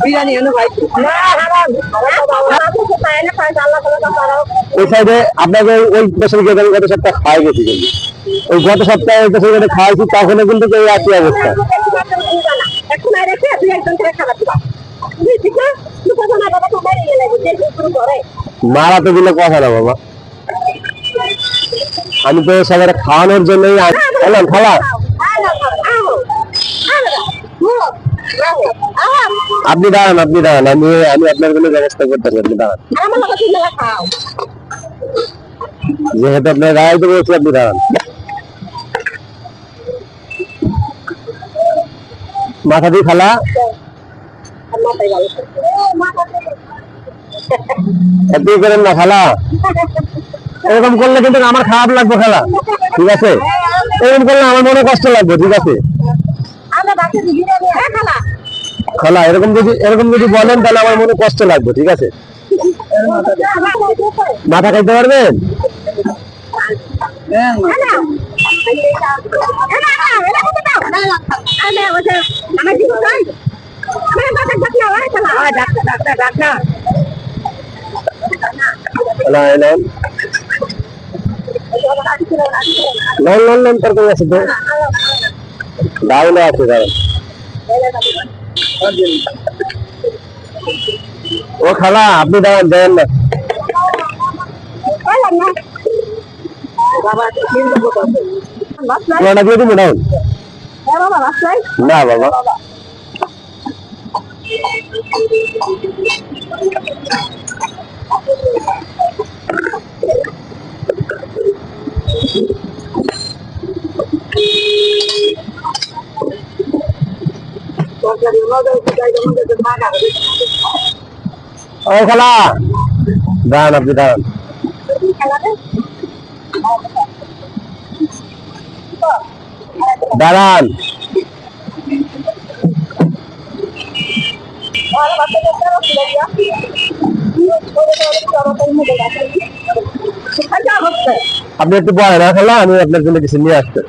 বিরিয়ানি এনে ভাই। না হারাম হারাম ওই সাইডে আপনাকে ওই দেশের গেলে আমি গত সপ্তাহে খাওয়া গেছি কিন্তু। ওই গত সপ্তাহে ওই দেশের গেলে খাওয়াইছি তখনও কিন্তু এই একই অবস্থা। এখন আর রেখে তুই একজন থেকে খারাপ দিবা তুই ঠিক না তুই কথা না বাবা তো বাইরে গেলে যে শুরু করে মারা তো দিলে কথা না, বাবা। আমি তো সবার খাওয়ানোর জন্যই খালা আপনি দাঁড়ান আপনি দাঁড়ান। আমি আমি আপনার কোনো ব্যবস্থা করতেছি আপনি দাঁড়ান। যেহেতু আপনার গায়ে তো বলছি, আপনি দাঁড়ান। মাথা দিয়ে খালা। এত করেন না, খালা। এরকম করলে কিন্তু আমার খারাপ লাগবে খালা, ঠিক আছে? এরকম করলে আমার মনে কষ্ট লাগবে, ঠিক আছে? খালা। এরকম যদি এরকম যদি বলেন, তাহলে আমার মনে কষ্ট লাগবে, ঠিক আছে? মাথা খাইতে পারবেন? খালা লোন লোন লোন তরকারি আছে, তো। ডাউলে আছে, দাঁড়ান। ও খালা আপনি দাঁড়ান দেন। না বাবা। ও খালা। দাঁড়ান আপনি, দাঁড়ান। দাঁড়ান। আপনি একটু বলেন না খালা, আমি আপনার জন্য কিছু নিয়ে আসতে